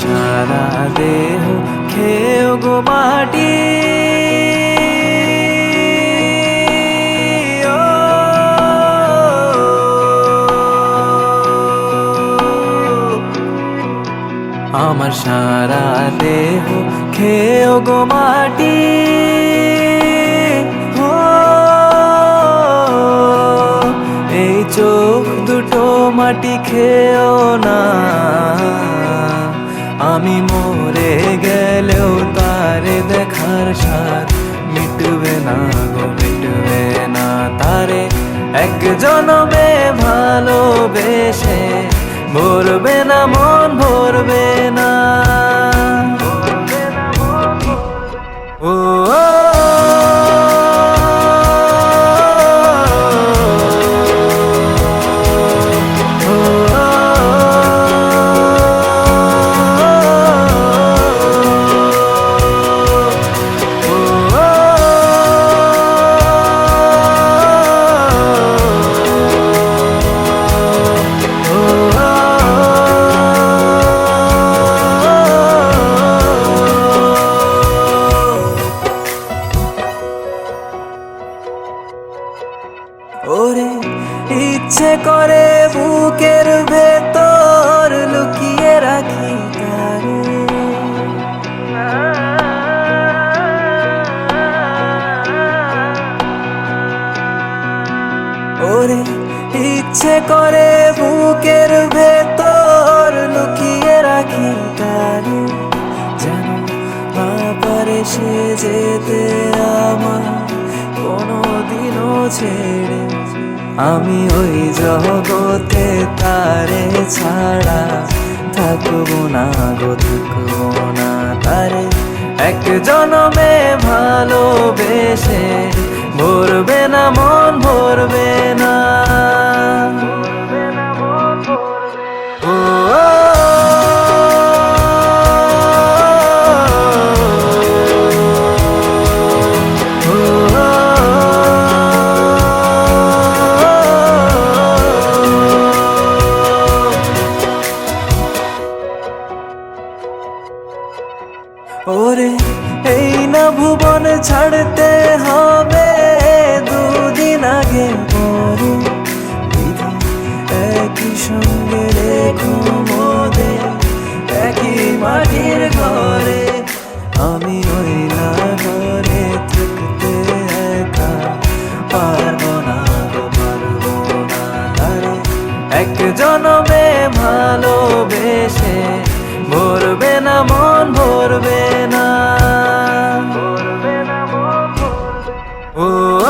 সারা দেহ খেয়েও গো মাটি। আমার সারা দেহ খেয়েও গো মাটি। এই চোখ দুটো মাটি খেয়েও না। আমি মরে গেলেও তার দেখার সার মিটবে না গো, মিটবে না তারে। এক জনমে ভালোবেসে মরবে না মন করে বুকের ভেতর লুকিয়ে রাখি তারে। ওরে, ইচ্ছে করে বুকের ভেতর লুকিয়ে রাখি তারে। যেন না পারে সে যেতে আমার কোনো দিনও ছেড়ে আমি ওই জগতে তারে ছাড়া থাকব না গো, থাকব না তারে। এক জনমে ভালোবেসে ভরবে না মন ওরে, এই না ভুবন ছাড়তে হবে, দুদিন আগে পরে। একই সঙ্গে রেখো একই মাটির ঘরে। আমি ওই না ঘরে থাকতে একা, পারব না গো না তারে। এক জনমে ভালোবেসে ভরবে না Oh.